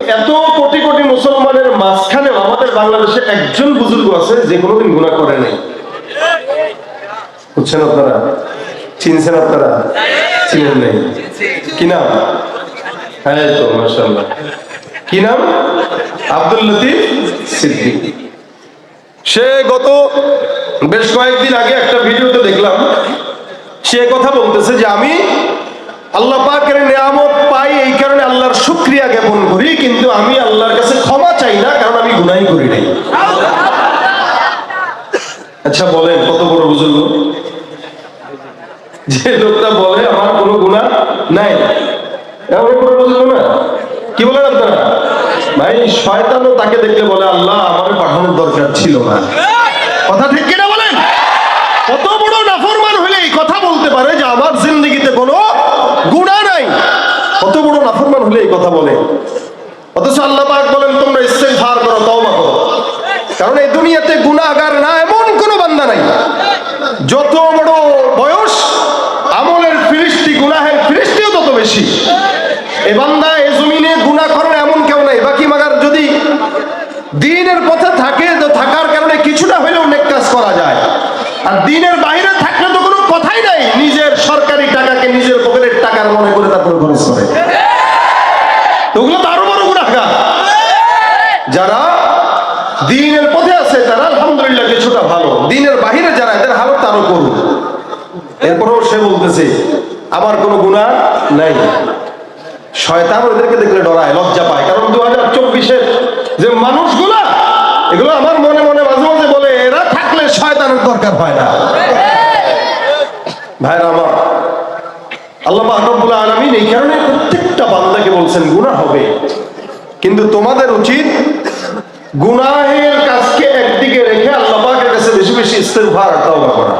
এত কোটি কোটি মুসলমানের মাঝখানে আমাদের বাংলাদেশে একজন বুজুর্গ আছে যে কোনোদিন গুণা করে নাই। বুঝছেন আপনারা? চিনছেন আপনারা? চিনেন নেই? কি নাম? হ্যাঁ তো কি নাম? আব্দুল লতিফ সিদ্দিক। সে গত বেশ কয়েকদিন আগে একটা ভিডিওতে দেখলাম, সে কথা বলতেছে যে আমি আল্লাহ পাকের নিয়ামত পাই এই কারণে আল্লাহর শুক্রিয়া জ্ঞাপন করি, কিন্তু আমি আল্লাহর কাছে ক্ষমা চাই না, কারণ আমি গুনাই করি নাই। আচ্ছা বলেন, কত বড় বুজুর্গ? যে লোকটা বলে, আমার কোনো গুণা নাই। কি বলেন আপনারা? ভাই, শয়তানও তাকে দেখলে বলে, আল্লাহ, আমার পাঠানোর দরকার ছিল না। কথা ঠিক কিনা বলেন কত বড় নাফরমান হলে এই কথা বলতে পারে যে আমার জিন্দগিতে কোনো গুণা নাই কত বড় নাফরমান হলে এই কথা বলে। অথচ আল্লাহ পাক বলেন, তোমরা ইস্তেগফার করো, তওবা করো। কারণ এই দুনিয়াতে গুনাহগার না এমন কোনো বান্দা নাই। যত বড় বয়স, আমলের ফিরিস্তি, গুনাহের ফিরিস্তিও তত বেশি। এ বান্দা এ জমিনে গুনাহ করে এমন কেউ নাই। বাকি মাগার যদি দিনের পথে থাকে, তো থাকার কারণে কিছুটা হলেও নেক কাজ করা যায়। আর দিনের বাইরে থাকলে তো কোনো কথাই নাই। নিজের সরকারি টাকাকে নিজের পকেটের টাকার মনে করে তারপরে খরচ করে তো ওগুলো তো আরও বড় গুণাগার যারা দিনের পথে আছে তারা আলহামদুলিল্লাহ কিছুটা ভালো দিনের বাহিরে যারা এদের হালত আরও করুন। এরপরেও সে বলতেছে, আমার কোনো গুণা নাই। শয়তান ওদেরকে দেখলে ডরায়, লজ্জা পায়। কারণ দু হাজার চব্বিশের যে মানুষগুলা, এগুলো আমার মনে মনে মাঝে মাঝে বলে, এরা থাকলে শয়তানের দরকার হয় না। ভাইরা আমার, আল্লাহ রব্বুল আলমিন এই কারণে প্রত্যেকটা বান্দাকে বলছেন, গুনাহ হবে। কিন্তু তোমাদের উচিত গুনাহের কাজকে একদিকে রেখে বেশি বেশি ইস্তেগফার আর তওবা করা।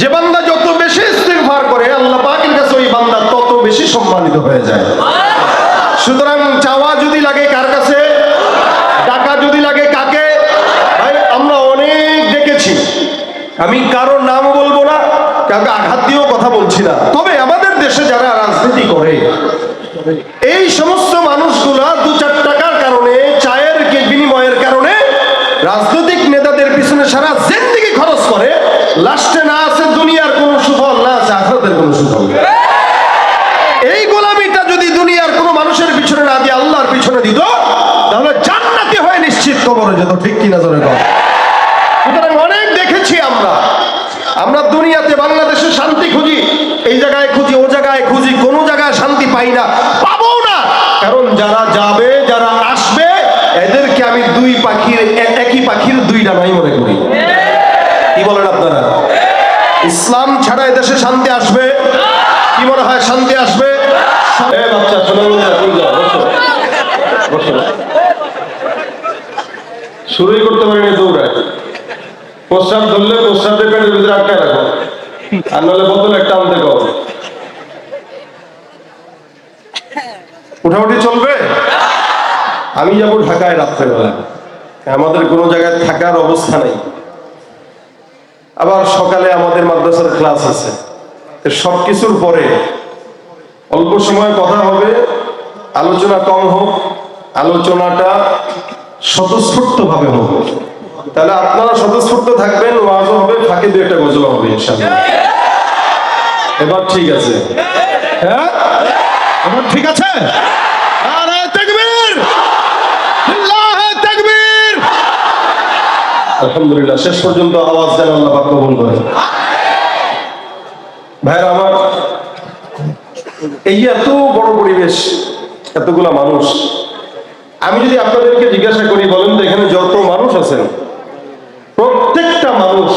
যে বান্দা যত বেশি ইস্তেগফার করে, আল্লাহ পাকের কাছে ওই বান্দা তত বেশি সম্মানিত হয়ে যায়। সুতরাং চাওয়া যদি লাগে কার কাছে? টাকা যদি লাগে কাকে? ভাই, আমরা অনেক দেখেছি আমি কারও নাম বলব না, কাউকে আঘাত দিয়েও কথা বলছি না। তবে আমাদের দেশে যারা রাজনীতি করে, এই সমস্ত মানুষগুলা দু চার টাকার কারণে, চায়ের বিনিময়ের কারণে রাজনৈতিক পিছনে সারা জিন্দিগি খরচ করে লাস্টে না আছে দুনিয়ার কোনো সুফল, না আছে আখরাতের কোনো সুফল। এই গোলামিটা যদি দুনিয়ার কোনো মানুষের পিছনে না দিয়ে আল্লাহর পিছনে দিত, তাহলে জান্নাতি হয়ে নিশ্চিত কবরে যেত, ঠিক কিনা জোরে কর সুতরাং অনেক দেখেছি আমরা। আমরা দুনিয়াতে বাংলাদেশে শান্তি খুঁজি, এই জায়গায় খুঁজি, ও জায়গায় খুঁজি, কোনো জায়গায় শান্তি পাই না, পাবো না। কারণ যারা যাবে ইসলাম ছাড়া এদেশে শান্তি আসবে? কি মনে হয় শান্তি আসবে? শুরুই করতে পারিনি দৌড়ায়। প্রস্রাব ধরলে প্রস্রাবের পেটের ভিতরে আটকায় রাখো। আর নাহলে বোতল একটা আনতে কও উঠাউঠি চলবে? আমি যাব ঢাকায় রাত্রেবেলা। আমাদের কোনো জায়গায় থাকার অবস্থা নেই। আবার সকালে আমাদের মাদ্রাসার ক্লাস আছে। সব কিছুর পরে অল্প সময় কথা হবে, আলোচনা কম হোক, আলোচনাটা স্বতঃস্ফূর্ত ভাবে হোক। তাহলে আপনারা স্বতঃস্ফূর্ত থাকবেন ওয়াজও হবে, ফাঁকে দু একটা গজল হবে, ইনশাআল্লাহ। এবার ঠিক আছে। হ্যাঁ? এবার ঠিক আছে? আরে আলহামদুলিল্লাহ, শেষ পর্যন্ত আওয়াজ যেন আল্লাহ কবুল করে। ভাইরা আমার, এই এত বড় পরিবেশ, এতগুলা মানুষ, আমি যদি আপনাদেরকে জিজ্ঞাসা করি, বলেন তো এখানে যত মানুষ আছেন, প্রত্যেকটা মানুষ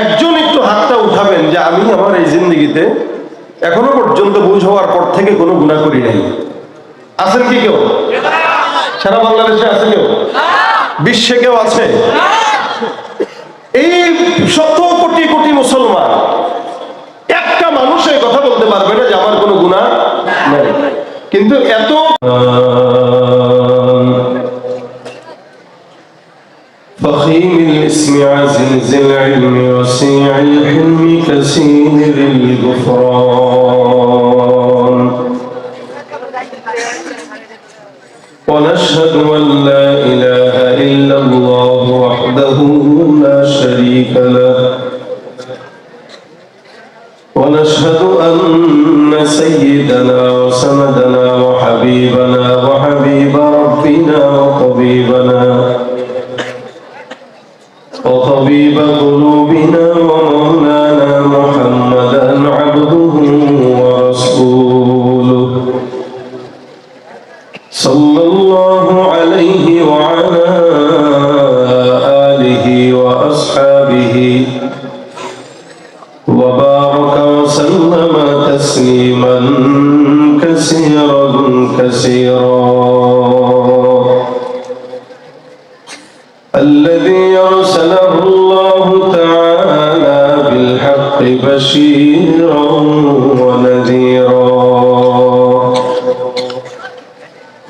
একজন একটু হাতটা উঠাবেন যে আমি আমার এই জিন্দগিতে এখনও পর্যন্ত বুঝ হওয়ার পর থেকে কোনো গুণা করি নাই। আছেন কি কেউ? সারা বাংলাদেশে আছে কেউ? বিশ্বে কেউ আছে এই শত কোটি কোটি মুসলমান একটা মানুষ এই কথা বলতে পারবে না যে আমার কোনো গুণা নেই কিন্তু এত فخيم الاسم عزيز العلم وسيع الحلم كثير الغفران ونشهد أن لا إله إلا الله وحده لا شريك له. ونشهد أن سيدنا وسندنا وحبيبنا وحبيب ربنا وطبيبنا وطبيب قلوبنا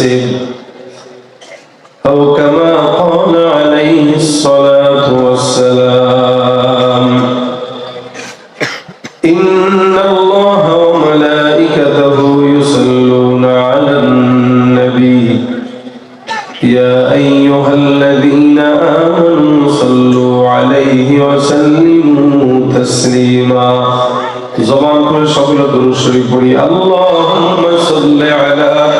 فاسد أو كما قال عليه الصلاة والسلام. إن الله وملائكته يصلون على النبي. يا أيها الذين آمنوا صلوا عليه وسلموا تسليما. زبان كل شغل دروس شريف اللهم صل على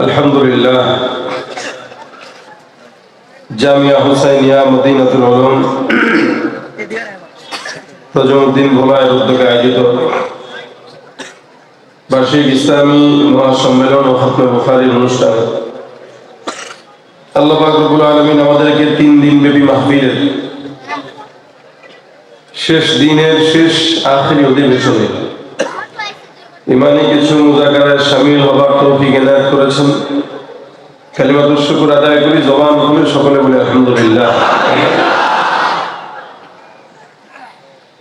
আলহামদুলিল্লাহ জামিয়া হুসাইনিয়া মদিনাতুল উলুম তজমুদ্দিন ভোলায় উদ্যোগে আয়োজিত আমাদেরকে তিন দিন ব্যাপী মাহফিলের শেষ দিনের শেষ আখেরি অধিবেশনে ইমানি কিছু মুজাকারায় সামিল হবার তৌফিক এনায়ত করেছেন। কালিমাতুর শুকুর আদায় করি, জবান খুলে সকলে বলে, আলহামদুলিল্লাহ।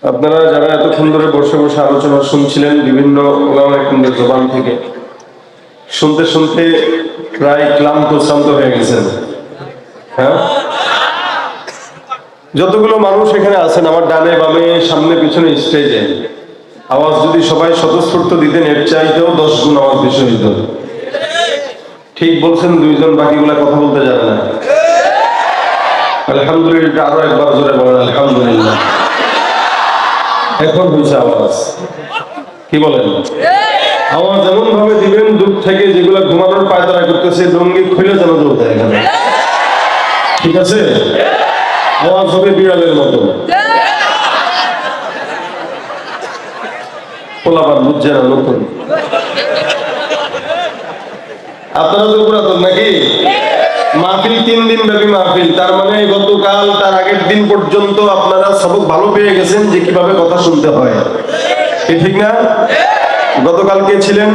আপনারা যারা এতক্ষণ ধরে বসে বসে আলোচনা শুনছিলেন, বিভিন্ন ওলামা জবান থেকে, শুনতে শুনতে প্রায় ক্লান্ত শ্রান্ত হয়ে গেছেন। হ্যাঁ? যতগুলো মানুষ এখানে আছেন, আমার ডানে বামে, সামনে পিছনে স্টেজে আওয়াজ যদি সবাই স্বতঃস্ফূর্ত দিতেন, এর চাইতেও দশ গুণ আওয়াজ বেশি হইত। ঠিক বলছেন দুইজন, বাকিগুলা কথা বলতে জানে না। আলহামদুলিল্লাহ, আরও একবার জোরে বলেন, আলহামদুলিল্লাহ। এখন হয়েছে আওয়াজ। কি বলেন? আওয়াজ এমন ভাবে দিবেন, দূর থেকে যেগুলো ঘুমানোর পায়তারা করতেছে ডঙ্গি খুলে যেন চলতে এখানে। ঠিক আছে? আওয়াজ হবে বিড়ালের মতো। পোলাপান বুঝছে না আপনারা তো পুরাতন নাকি? মাহফিল তিন দিন ব্যাপী মাহফিল। তার মানে গতকাল, তার আগের দিন পর্যন্ত আপনারা সবক ভালো পেয়ে গেছেন যে কীভাবে কথা শুনতে হয়। ঠিক না? গতকাল কে ছিলেন?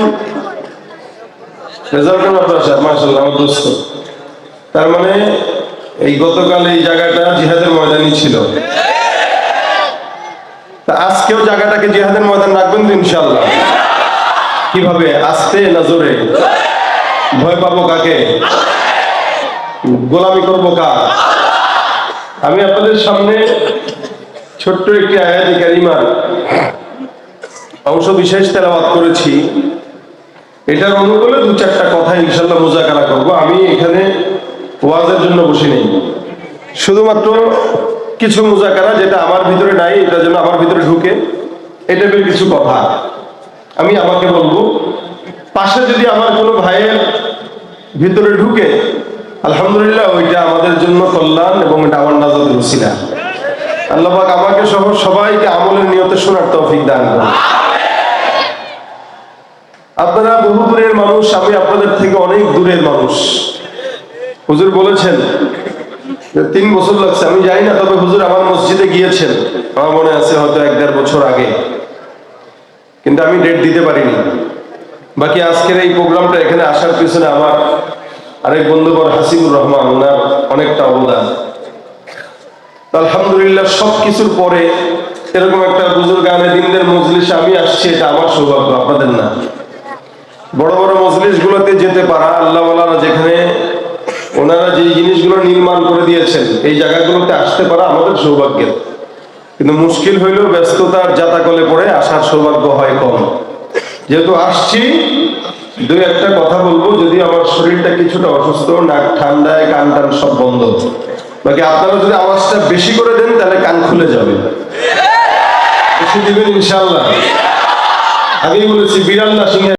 রেজাল্ট আপনার আমার দোস্ত। তার মানে এই গতকাল এই জায়গাটা জিহাদের ময়দানই ছিল। আজকেও জায়গাটাকে জিহাদের ময়দান রাখবেন তো ইনশাল্লাহ কীভাবে? আস্তে না জোরে? ভয় পাবো কাকে? গোলামি করব কার? আমি আপনাদের সামনে ছোট্ট একটি আয়াতি কারিমার অংশ বিশেষ তেলাওয়াত করেছি। এটার অনুকূলে দু চারটা কথা ইনশাল্লাহ মোজাকারা করব। আমি এখানে ওয়াজের জন্য বসে নেই। শুধুমাত্র কিছু মোজাকারা যেটা আমার ভিতরে নাই, এটা যেন আমার ভিতরে ঢুকে এটা বের কিছু কথা। আমি আমাকে বলব, পাশে যদি আমার কোনো ভাইয়ের ভিতরে ঢুকে, আলহামদুলিল্লাহ ওইটা আমাদের জন্য কল্যাণ এবং এটা আমার নাজাদ রুসিলা আল্লাহ পাক আমাকে সহ সবাইকে আমলের নিয়তে শোনার তৌফিক দান আপনারা বহু দূরের মানুষ, আমি আপনাদের থেকে অনেক দূরের মানুষ। হুজুর বলেছেন তিন বছর লাগছে, আমি জানি না, তবে হুজুর আমার মসজিদে গিয়েছেন। আমার মনে আছে হয়তো এক দেড় বছর আগে। কিন্তু আমি ডেট দিতে পারিনি। বাকি আজকের এই প্রোগ্রামটা এখানে আসার পিছনে আমার আরেক বন্ধুবর হাসিবুর রহমান, ওনার অনেকটা অবদান। আলহামদুলিল্লাহ সব কিছুর পরে এরকম একটা বুজুর্গ গানে দিনদের মজলিসে আমি আসছি, এটা আমার সৌভাগ্য, আপনাদের না। বড় বড় মজলিস গুলোতে যেতে পারা আল্লাহ যেখানে ওনারা যে জিনিসগুলো নির্মাণ করে দিয়েছেন, এই জায়গাগুলোতে আসতে পারা আমাদের সৌভাগ্যের। কিন্তু মুশকিল হইলেও ব্যস্ততার জাতাকলে পড়ে আসার সৌভাগ্য হয় কম। যেহেতু আসছি, দুই একটা কথা বলব, যদি আমার শরীরটা কিছুটা অসুস্থ, নাক ঠান্ডায়, কান টান সব বন্ধ। বাকি আপনারা যদি আওয়াজটা বেশি করে দেন, তাহলে কান খুলে যাবে। বেশি দিবেন ইনশাল্লাহ আগেই বলেছি, বিড়াল না সিংহে